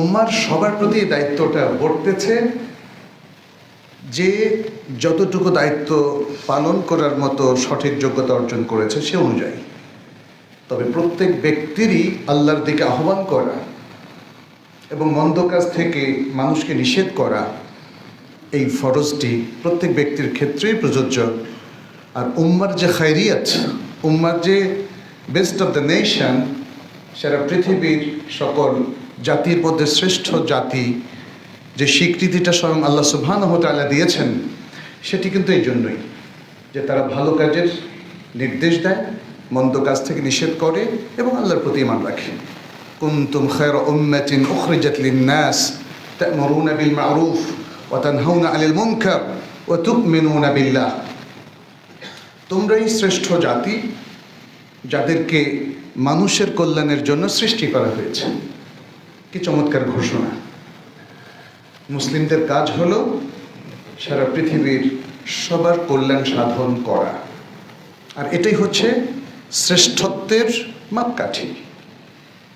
উম্মার সবার প্রতি দায়িত্বটা বর্তেছে যে যতটুকু দায়িত্ব পালন করার মতো সঠিক যোগ্যতা অর্জন করেছে সে অনুযায়ী। তবে প্রত্যেক ব্যক্তিরই আল্লাহর দিকে আহ্বান করা এবং মন্দ কাজ থেকে মানুষকে নিষেধ করা, এই ফরজটি প্রত্যেক ব্যক্তির ক্ষেত্রেই প্রযোজ্য। আর উম্মার যে খায়রিয়াত উম্মার যে বেস্ট অফ দ্য নেশন সারা পৃথিবীর সকল জাতির মধ্যে শ্রেষ্ঠ জাতি যে স্বীকৃতিটা স্বয়ং আল্লাহ সুবহানাহু ওয়া তাআলা দিয়েছেন, সেটি কিন্তু এই জন্যই যে তারা ভালো কাজের নির্দেশ দেয়, মন্দ কাজ থেকে নিষেধ করে এবং আল্লাহর প্রতি ইমান রাখে। কুনতুম খায়রা উম্মাতিন উখরিজাত লিন-নাস ওয়া তানহাউনা 'আনিল মুনকার ওয়া তু'মিনুনা বিল্লাহ। তোমরাই শ্রেষ্ঠ জাতি যাদেরকে মানুষের কল্যাণের জন্য সৃষ্টি করা হয়েছে। কি চমৎকার ঘোষণা। মুসলিমদের কাজ হল সারা পৃথিবীর সবার কল্যাণ সাধন করা। আর এটাই হচ্ছে শ্রেষ্ঠত্বের মাপকাঠি।